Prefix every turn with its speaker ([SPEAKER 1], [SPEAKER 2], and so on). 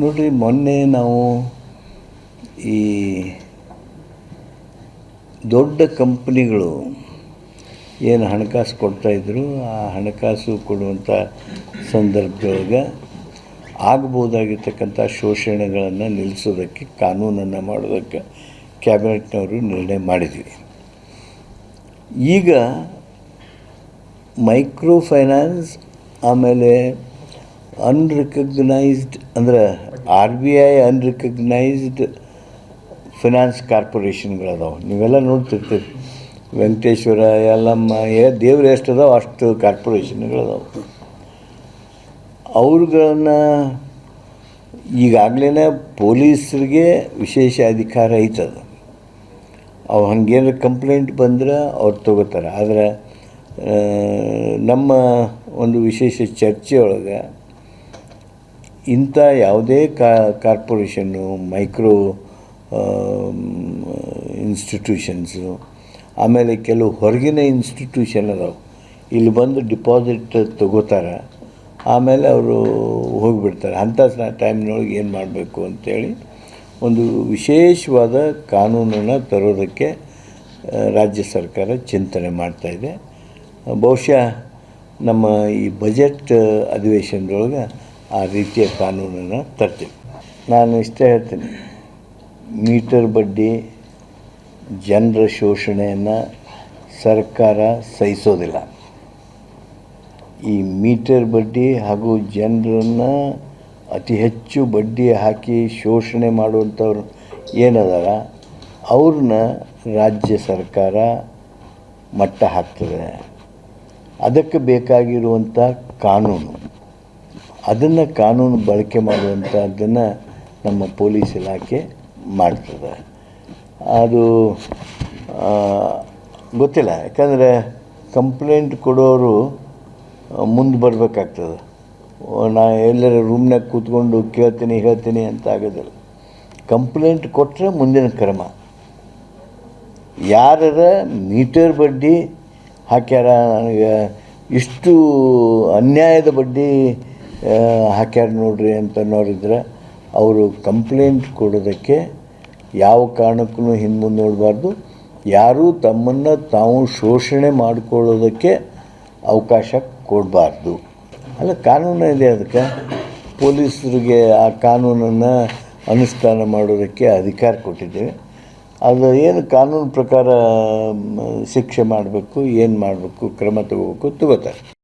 [SPEAKER 1] ನೋಡ್ರಿ, ಮೊನ್ನೆ ನಾವು ಈ ದೊಡ್ಡ ಕಂಪ್ನಿಗಳು ಏನು ಹಣಕಾಸು ಕೊಡ್ತಾಯಿದ್ರು ಆ ಹಣಕಾಸು ಕೊಡುವಂಥ ಸಂದರ್ಭದೊಳಗೆ ಆಗ್ಬೋದಾಗಿರ್ತಕ್ಕಂಥ ಶೋಷಣೆಗಳನ್ನು ನಿಲ್ಲಿಸೋದಕ್ಕೆ ಕಾನೂನನ್ನು ಮಾಡೋದಕ್ಕೆ ಕ್ಯಾಬಿನೆಟ್ನವರು ನಿರ್ಣಯ ಮಾಡಿದ್ವಿ. ಈಗ ಮೈಕ್ರೋ ಫೈನಾನ್ಸ್, ಆಮೇಲೆ ಅನ್ರಿಕಗ್ನೈಸ್ಡ್ ಅಂದ್ರೆ R B I unrecognised finance ಕಾರ್ಪೊರೇಷನ್ಗಳದಾವೆ ನೀವೆಲ್ಲ ನೋಡ್ತಿರ್ತೀರಿ. ವೆಂಕಟೇಶ್ವರ, ಯಲ್ಲಮ್ಮ, ಏ ದೇವ್ರು ಎಷ್ಟು ಅದಾವೆ ಅಷ್ಟು ಕಾರ್ಪೊರೇಷನ್ಗಳದಾವೆ ಅವ್ರುಗಳನ್ನು ಈಗಾಗಲೇ ಪೊಲೀಸರಿಗೆ ವಿಶೇಷ ಅಧಿಕಾರ ಐತದ. ಅವು ಹಂಗೇನು ಕಂಪ್ಲೇಂಟ್ ಬಂದ್ರೆ ಅವ್ರು ತಗೋತಾರೆ. ಆದರೆ ನಮ್ಮ ಒಂದು ವಿಶೇಷ ಚರ್ಚೆಯೊಳಗೆ ಇಂಥ ಯಾವುದೇ ಕಾರ್ಪೊರೇಷನ್ನು, ಮೈಕ್ರೋ ಇನ್ಸ್ಟಿಟ್ಯೂಷನ್ಸು, ಆಮೇಲೆ ಕೆಲವು ಹೊರಗಿನ ಇನ್ಸ್ಟಿಟ್ಯೂಷನ್ ಅದಾವೆ ಇಲ್ಲಿ ಬಂದು ಡಿಪಾಸಿಟ್ ತಗೋತಾರೆ, ಆಮೇಲೆ ಅವರು ಹೋಗಿಬಿಡ್ತಾರೆ. ಅಂಥ ಟೈಮ್ನೊಳಗೆ ಏನು ಮಾಡಬೇಕು ಅಂತೇಳಿ ಒಂದು ವಿಶೇಷವಾದ ಕಾನೂನನ್ನು ತರೋದಕ್ಕೆ ರಾಜ್ಯ ಸರ್ಕಾರ ಚಿಂತನೆ ಮಾಡ್ತಾಯಿದೆ ಬಹುಶಃ ನಮ್ಮ ಈ ಬಜೆಟ್ ಅಧಿವೇಶನದೊಳಗೆ ಆ ರೀತಿಯ ಕಾನೂನನ್ನು ತರ್ತೀವಿ ನಾನು ಇಷ್ಟೇ ಹೇಳ್ತೀನಿ, ಮೀಟರ್ ಬಡ್ಡಿ, ಜನರ ಶೋಷಣೆಯನ್ನು ಸರ್ಕಾರ ಸಹಿಸೋದಿಲ್ಲ. ಈ ಮೀಟರ್ ಬಡ್ಡಿ ಹಾಗೂ ಜನರನ್ನು ಅತಿ ಹೆಚ್ಚು ಬಡ್ಡಿ ಹಾಕಿ ಶೋಷಣೆ ಮಾಡುವಂಥವ್ರು ಏನದಾರ, ಅವ್ರನ್ನ ರಾಜ್ಯ ಸರ್ಕಾರ ಮಟ್ಟ ಹಾಕ್ತದೆ. ಅದಕ್ಕೆ ಬೇಕಾಗಿರುವಂಥ ಕಾನೂನು. ಅದನ್ನು ಕಾನೂನು ಬಳಕೆ ಮಾಡುವಂಥದ್ದನ್ನು ನಮ್ಮ ಪೊಲೀಸ್ ಇಲಾಖೆ ಮಾಡ್ತದೆ. ಅದು ಗೊತ್ತಿಲ್ಲ. ಯಾಕಂದರೆ ಕಂಪ್ಲೇಂಟ್ ಕೊಡೋರು ಮುಂದೆ ಬರಬೇಕಾಗ್ತದೆ. ನಾ ಎಲ್ಲರ ರೂಮ್ನಾಗ ಕೂತ್ಕೊಂಡು ಕೇಳ್ತೀನಿ, ಹೇಳ್ತೀನಿ ಅಂತ ಆಗೋದಿಲ್ಲ. ಕಂಪ್ಲೇಂಟ್ ಕೊಟ್ಟರೆ ಮುಂದಿನ ಕ್ರಮ. ಯಾರರ ಮೀಟರ್ ಬಡ್ಡಿ ಹಾಕ್ಯಾರ, ನನಗೆ ಇಷ್ಟು ಅನ್ಯಾಯದ ಬಡ್ಡಿ ಹಾಕ್ಯಾರ ನೋಡ್ರಿ ಅಂತ ಅನ್ನೋರಿದ್ರೆ ಅವರು ಕಂಪ್ಲೇಂಟ್ ಕೊಡೋದಕ್ಕೆ ಯಾವ ಕಾರಣಕ್ಕೂ ಹಿಂದೆ ನೋಡಬಾರ್ದು. ಯಾರೂ ತಮ್ಮನ್ನು ತಾವು ಶೋಷಣೆ ಮಾಡಿಕೊಳ್ಳೋದಕ್ಕೆ ಅವಕಾಶ ಕೊಡಬಾರ್ದು. ಅಲ್ಲ, ಕಾನೂನು ಇದೆ ಅದಕ್ಕೆ. ಪೊಲೀಸರಿಗೆ ಆ ಕಾನೂನನ್ನು ಅನುಷ್ಠಾನ ಮಾಡೋದಕ್ಕೆ ಅಧಿಕಾರ ಕೊಟ್ಟಿದ್ದೇವೆ. ಅದು ಏನು ಕಾನೂನು ಪ್ರಕಾರ ಶಿಕ್ಷೆ ಮಾಡಬೇಕು, ಏನು ಮಾಡಬೇಕು, ಕ್ರಮ ತಗೋಬೇಕು, ತಗೋತಾರೆ.